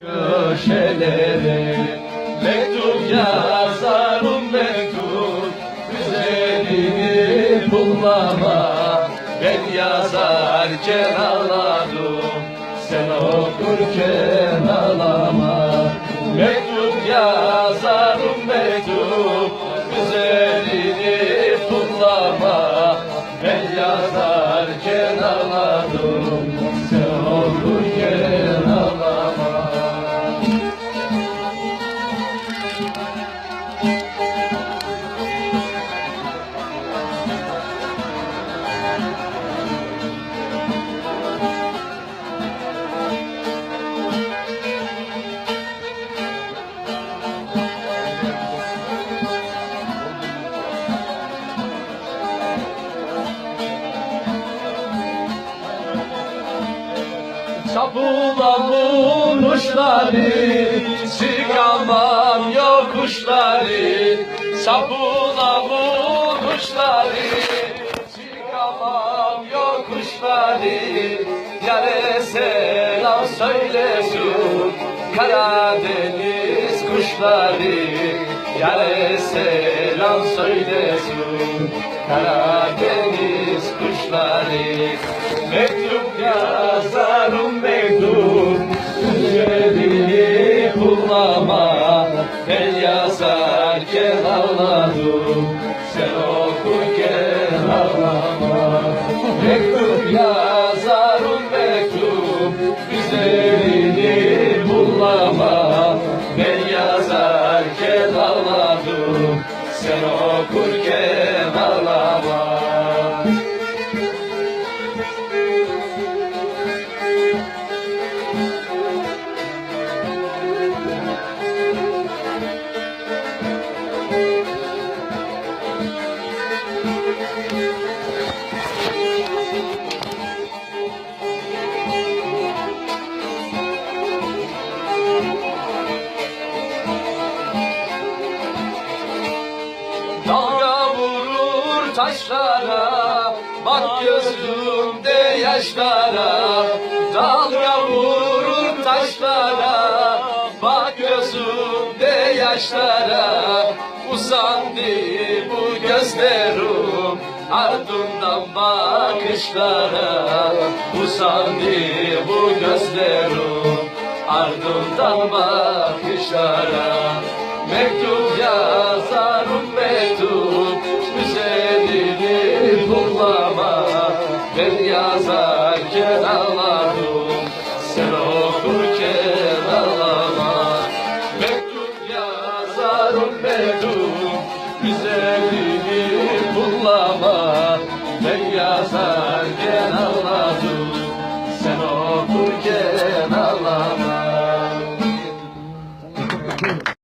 köşelere Mektup yazarım mektup. Güzelini bullama Ben yazarken ağladım Sen okurken ağlama Mektup yazarım mektup. Güzelini bullama Ben yazarken ağladım Sen Çapulamun uçları Çıkamam yokuşları. Çapulamun uçları Çıkamam yokuşları. Yare selam söylesin Karadeniz kuşları. Yare selam söylesin Karadeniz kuşları. Mektup Ben yazarken ağladım Sen okurken ağlama Mektup yazarım mektup Güzelini bullama. Ben yazarken ağladım Sen okurken taşlara Bak gözümde yaşlara. Dalga vurur taşlara Bak gözümde yaşlara. Uzandı bu gözlerim Ardından bakışlara. Uzandı bu gözlerim Ardından bakışlara. Mektup Ben yazarken ağladım Sen okurken ağlama Mektup yazarım mektup Güzelini